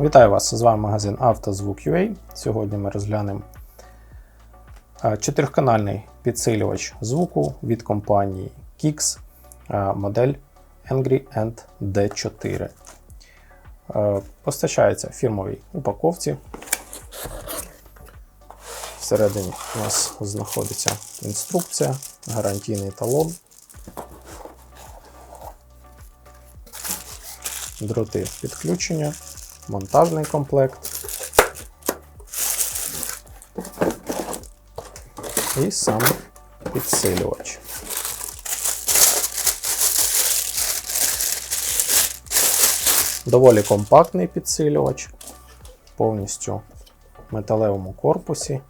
Вітаю вас! З вами магазин «Автозвук.UA». Сьогодні ми розглянемо чотириканальний підсилювач звуку від компанії Kix, модель Angry Ant D4. Е, Постачається фірмовій упаковці. Всередині у нас знаходиться інструкція, гарантійний талон, дроти підключення, монтажний комплект і сам підсилювач. Доволі компактний підсилювач, повністю металевому корпусі.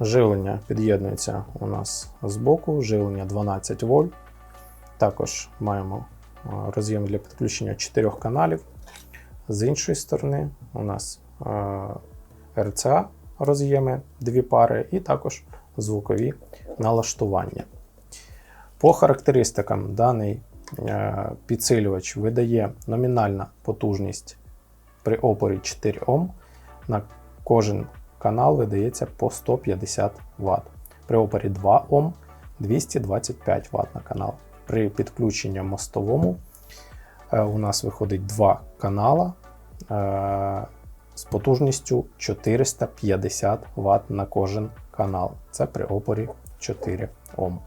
Живлення під'єднується у нас з боку, живлення 12 вольт. Також маємо роз'єм для підключення 4 каналів. З іншої сторони, у нас RCA роз'єми, дві пари, і також звукові налаштування. По характеристикам, даний підсилювач видає номінальна потужність при опорі 4 Ом. На кожен канал видається по 150 Вт. При опорі 2 Ом 225 Вт на канал. При підключенні мостовому е, у нас виходить два канала е, з потужністю 450 Вт на кожен канал. Це при опорі 4 Ом.